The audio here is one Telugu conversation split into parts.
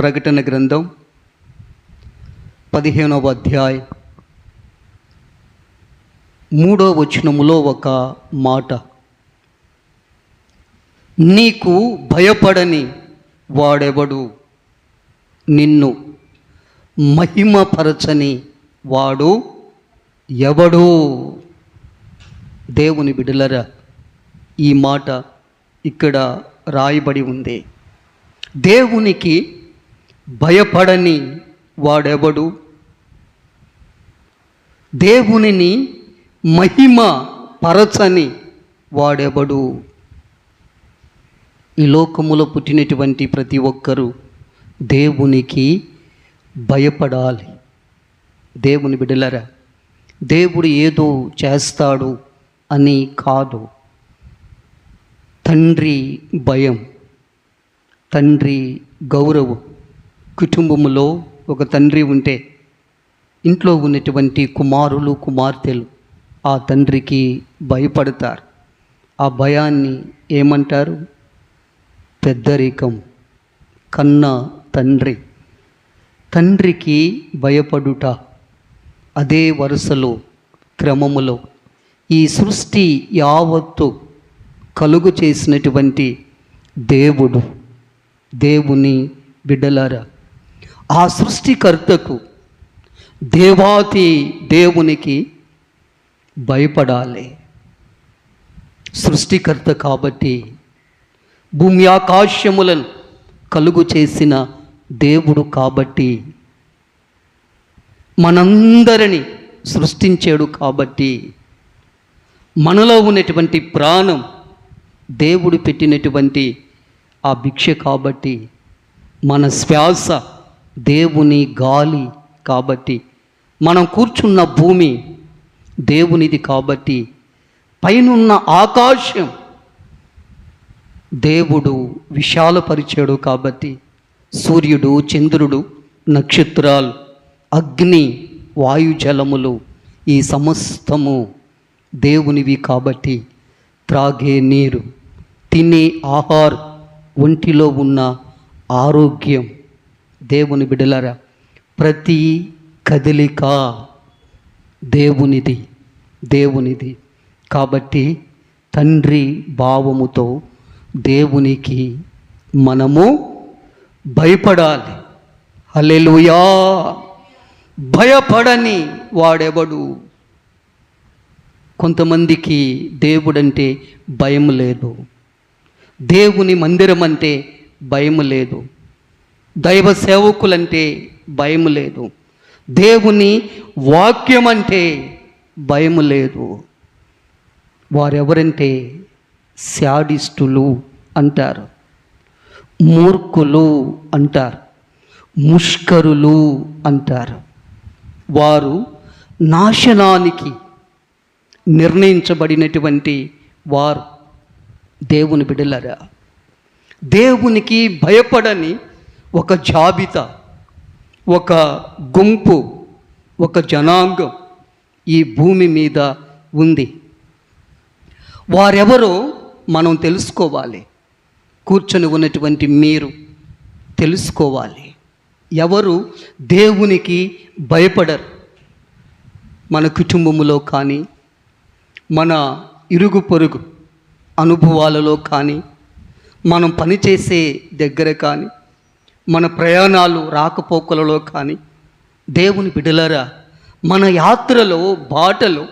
ప్రకటన గ్రంథం పదిహేనవ అధ్యాయం. మూడో వచనములో ఒక మాట. నీకు భయపడని వాడెవడు? నిన్ను మహిమపరచని వాడు ఎవడు? దేవుని బిడలరా ఈ మాట ఇక్కడ రాయబడి ఉంది. దేవునికి భయపడని వాడెవడు? దేవునిని మహిమ పరచని వాడెవడు? ఈ లోకములో పుట్టినటువంటి ప్రతి ఒక్కరూ దేవునికి భయపడాలి. దేవుని బిడలరా దేవుడు ఏదో చేస్తాడు అని కాదు. తండ్రి భయం తండ్రి గౌరవం కుటుంబములో ఒక తండ్రి ఉంటే ఇంట్లో ఉన్నటువంటి కుమారులు కుమార్తెలు ఆ తండ్రికి భయపడతారు. ఆ భయాన్ని ఏమంటారు? పెద్దరికం కన్న తండ్రి. తండ్రికి భయపడుట అదే వరుసలో క్రమములో ఈ సృష్టి యావత్తు కలుగు చేసినటువంటి దేవుడు దేవుని బిడ్డలారా. ఆ సృష్టికర్తకు దేవాతి దేవునికి భయపడాలి. సృష్టికర్త కాబట్టి భూమి ఆకాశములను కలుగు చేసిన దేవుడు కాబట్టి మనందరిని సృష్టించాడు కాబట్టి మనలో ఉన్నటువంటి ప్రాణం దేవుడు పెట్టినటువంటి ఆ భిక్ష కాబట్టి మన శ్వాస దేవుని గాలి కాబట్టి. మనం కూర్చున్న భూమి దేవునిది కాబట్టి. పైనున్న ఆకాశం దేవుడు విశాలపరిచాడు కాబట్టి. సూర్యుడు చంద్రుడు నక్షత్రాలు అగ్ని వాయుజలములు ఈ సమస్తము దేవునివి కాబట్టి. త్రాగే నీరు తినే ఆహారం ఒంటిలో ఉన్న ఆరోగ్యం దేవుని బిడలరా ప్రతి కదలిక దేవునిది దేవునిది. కాబట్టి తండ్రి భావముతో దేవునికి మనము భయపడాలి. హల్లెలూయా! భయపడని వాడెవడు? కొంతమందికి దేవుడంటే భయం లేదు. దేవుని మందిరం అంటే భయం లేదు. దైవ సేవకులంటే భయం లేదు. దేవుని వాక్యం అంటే భయం లేదు. వారెవరంటే శాడిస్టులు అంటారు. మూర్ఖులు అంటారు. ముష్కరులు అంటారు. వారు నాశనానికి నిర్ణయించబడినటువంటి వారు దేవుని బిడలరా. దేవునికి భయపడని ఒక జాబితా ఒక గుంపు ఒక జనాంగం ఈ భూమి మీద ఉంది. వారెవరో మనం తెలుసుకోవాలి. కూర్చొని ఉన్నటువంటి మీరు తెలుసుకోవాలి. ఎవరు దేవునికి భయపడరు. మన కుటుంబములో కానీ మన ఇరుగు పొరుగు అనుభవాలలో కానీ మనం పనిచేసే దగ్గర కానీ మన ప్రయాణాలు రాకపోకలలో కానీ దేవుని బిడలరా మన యాత్రలో బాటలో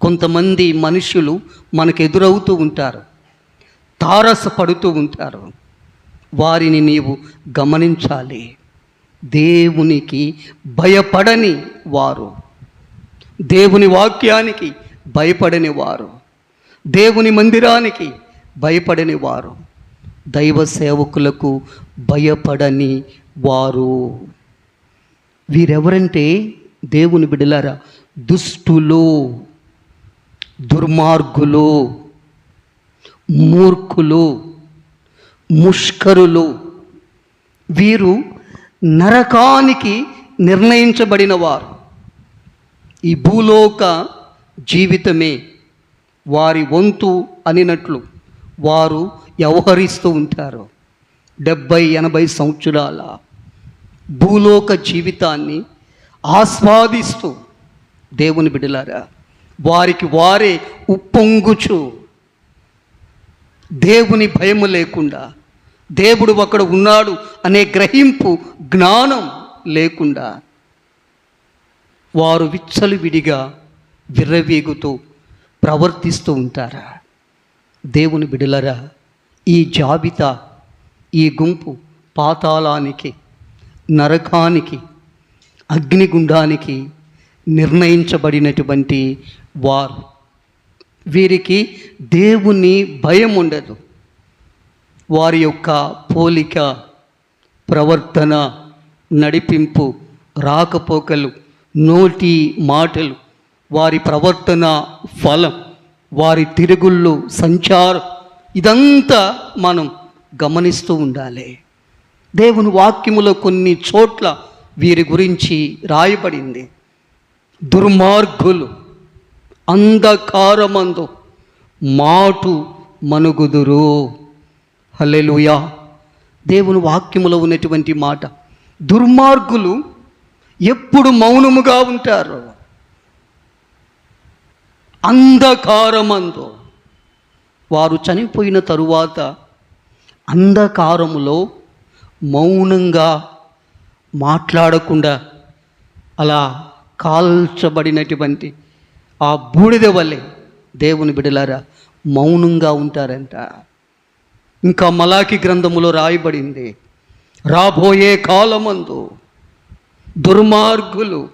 కొంతమంది మనుషులు మనకు ఎదురవుతూ ఉంటారు తారసపడుతూ ఉంటారు. వారిని నీవు గమనించాలి. దేవునికి భయపడని వారు దేవుని వాక్యానికి భయపడని వారు దేవుని మందిరానికి భయపడని వారు. దైవ సేవకులకు భయపడని వారు. వీరెవరంటే దేవుని బిడలారా దుష్టులు దుర్మార్గులు మూర్ఖులు ముష్కరులు. వీరు నరకానికి నిర్ణయించబడిన వారు ఈ భూలోక జీవితమే వారి వంతు అనినట్లు వారు వ్యవహరిస్తూ ఉంటారు. డెబ్భై ఎనభై సంవత్సరాల భూలోక జీవితాన్ని ఆస్వాదిస్తూ దేవుని బిడలారా వారికి వారే ఉప్పొంగుచు దేవుని భయము లేకుండా దేవుడు అక్కడ ఉన్నాడు అనే గ్రహింపు జ్ఞానం లేకుండా వారు విచ్చలవిడిగా విర్రవీగుతూ ప్రవర్తిస్తూ ఉంటారా? దేవుని బిడలరా ఈ జాబితా ఈ గుంపు పాతాళానికి నరకానికి అగ్నిగుండానికి నిర్ణయించబడినటువంటి వారు. వీరికి దేవుని భయం ఉండదు. వారి యొక్క పోలిక ప్రవర్తన నడిపింపు రాకపోకలు నోటి మాటలు వారి ప్రవర్తన ఫలం వారి తిరుగుళ్ళు సంచారం ఇదంతా మనం గమనిస్తూ ఉండాలి. దేవుని వాక్యములో కొన్ని చోట్ల వీరి గురించి రాయబడింది. దుర్మార్గులు అంధకారమందు మాటు మనుగుదురు. హలెలుయా దేవుని వాక్యములో ఉన్నటువంటి మాట దుర్మార్గులు ఎప్పుడు మౌనముగా ఉంటారు? అంధకారమందు. వారు చనిపోయిన తరువాత అంధకారములో మౌనంగా మాట్లాడకుండా అలా కాల్చబడినటువంటి ఆ బూడిద వల్లే దేవుని బిడలారా మౌనంగా ఉంటారంట. ఇంకా మలాకి గ్రంథములో రాయబడింది రాబోయే కాలమందు దుర్మార్గులు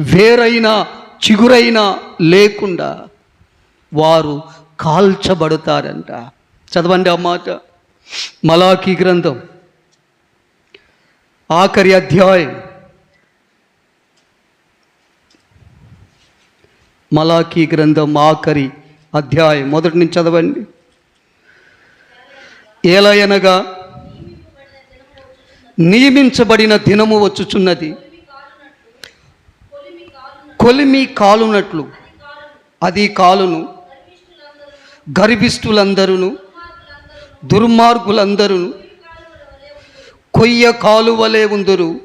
వేరైన చిగురైన లేకుండా వారు కాల్చబడతారంట. చదవండి ఆ మాట. మలాఖీ గ్రంథం. ఆఖరి అధ్యాయం. మలాఖీ గ్రంథం ఆఖరి అధ్యాయం. మొదటి నుంచి చదవండి. ఏలయనగా నియమించబడిన దినము వచ్చుచున్నది. కొలిమి కాలునట్లు. అది కాలును గర్భిష్ఠులందరూ దుర్మార్గులందరూ కొయ్య కాలువలే ఉందరు.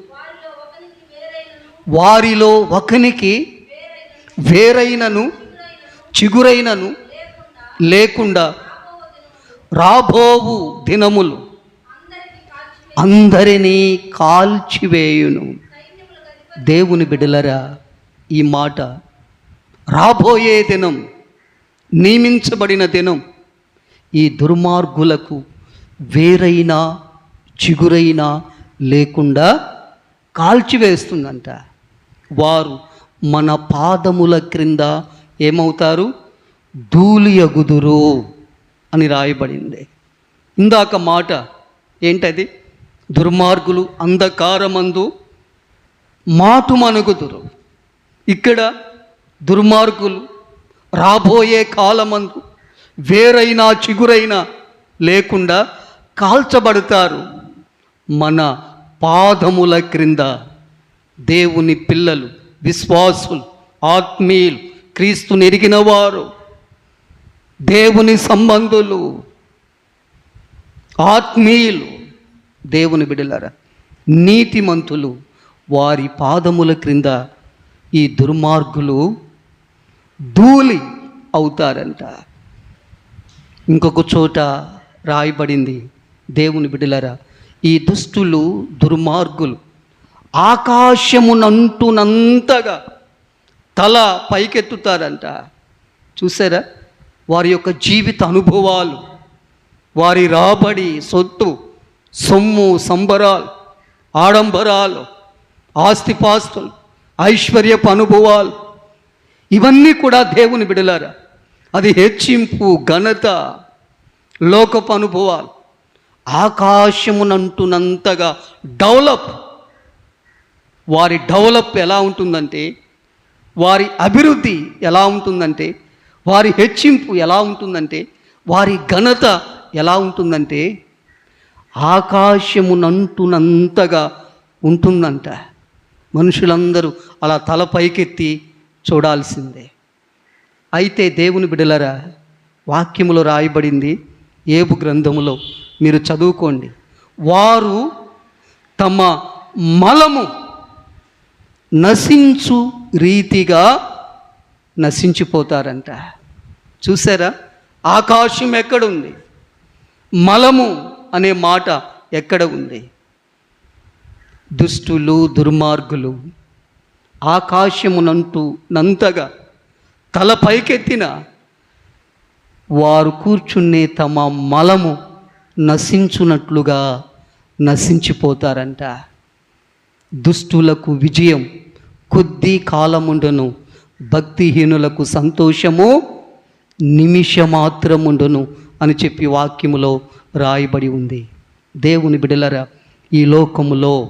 వారిలో ఒకనికి వేరైనను చిగురైనను లేకుండా రాబోవు దినములు అందరినీ కాల్చివేయును. దేవుని బిడలరా ఈ మాట రాబోయే దినం నియమించబడిన దినం. ఈ దుర్మార్గులకు వేరైన చిగురైన లేకుండా కాల్చివేస్తుందంట వారు మన పాదముల క్రింద ఏమవుతారు? ధూళియగుదురు అని రాయబడింది. ఇందాక మాట ఏంటది? దుర్మార్గులు అంధకారమందు మాటు మనుగుదురు. ఇక్కడ దుర్మార్గులు రాబోయే కాలమందు వేరైనా చిగురైనా లేకుండా కాల్చబడతారు మన పాదముల క్రింద దేవుని పిల్లలు విశ్వాసులు ఆత్మీయులు క్రీస్తు ఎరిగిన వారు దేవుని సంబంధులు ఆత్మీయులు దేవుని బిడలారా నీతిమంతులు వారి పాదముల క్రింద ఈ దుర్మార్గులు ధూళి అవుతారంట. ఇంకొక చోట రాయబడింది దేవుని బిడలరా ఈ దుష్టులు దుర్మార్గులు ఆకాశమునంటునంతగా తల పైకెత్తుతారంట. చూసారా? వారి యొక్క జీవిత అనుభవాలు వారి రాబడి సొత్తు సొమ్ము సంబరాలు ఆడంబరాలు ఆస్తిపాస్తులు ఐశ్వర్యపు అనుభవాలు ఇవన్నీ కూడా దేవుని బిడలారా. అది హెచ్చింపు ఘనత లోకపు అనుభవాలు. ఆకాశమునంటునంతగా డెవలప్. వారి డెవలప్ ఎలా ఉంటుందంటే వారి అభివృద్ధి ఎలా ఉంటుందంటే వారి హెచ్చింపు ఎలా ఉంటుందంటే వారి ఘనత ఎలా ఉంటుందంటే ఆకాశమునంటునంతగా ఉంటుందంట. మనుషులందరూ అలా తల పైకెత్తి చూడాల్సిందే. అయితే దేవుని బిడలరా వాక్యములో రాయబడింది ఏబు గ్రంథములో మీరు చదువుకోండి. వారు తమ మలము నశించు రీతిగా నశించిపోతారంట. చూసారా? ఆకాశం ఎక్కడుంది? మలము అనే మాట ఎక్కడ ఉంది? దుష్టులు దుర్మార్గులు ఆకాశమునంటూ నంతగా తల పైకెత్తిన వారు కూర్చునే తమ మలము నశించునట్లుగా నశించిపోతారంట. దుష్టులకు విజయం కొద్ది కాలముండను భక్తిహీనులకు సంతోషము నిమిషమాత్రముండను అని చెప్పి వాక్యములో రాయబడి ఉంది. దేవుని బిడలరా ఈ లోకములో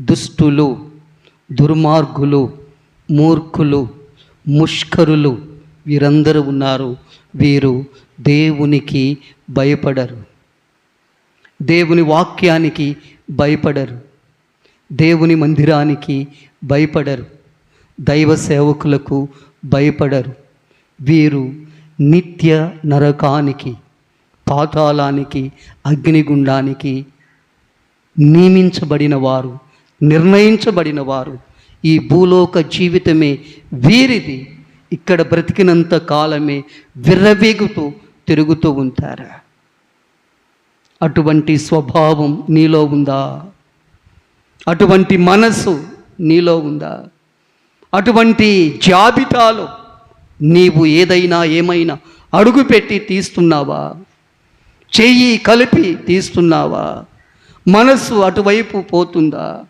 దుష్టులు దుర్మార్గులు మూర్ఖులు ముష్కరులు వీరందరూ ఉన్నారు. వీరు దేవునికి భయపడరు. దేవుని వాక్యానికి భయపడరు. దేవుని మందిరానికి భయపడరు. దైవ సేవకులకు భయపడరు. వీరు నిత్య నరకానికి పాతాళానికి అగ్నిగుండానికి నియమించబడిన వారు. నిర్ణయించబడిన వారు ఈ భూలోక జీవితమే వీరిది. ఇక్కడ బ్రతికినంత కాలమే విర్రవీగుతూ తిరుగుతూ ఉంటారు. అటువంటి స్వభావం నీలో ఉందా? అటువంటి మనసు నీలో ఉందా? అటువంటి జాబితాలో నీవు ఏదైనా ఏమైనా అడుగుపెట్టి తీస్తున్నావా? చెయ్యి కలిపి తీస్తున్నావా? మనస్సు అటువైపు పోతుందా?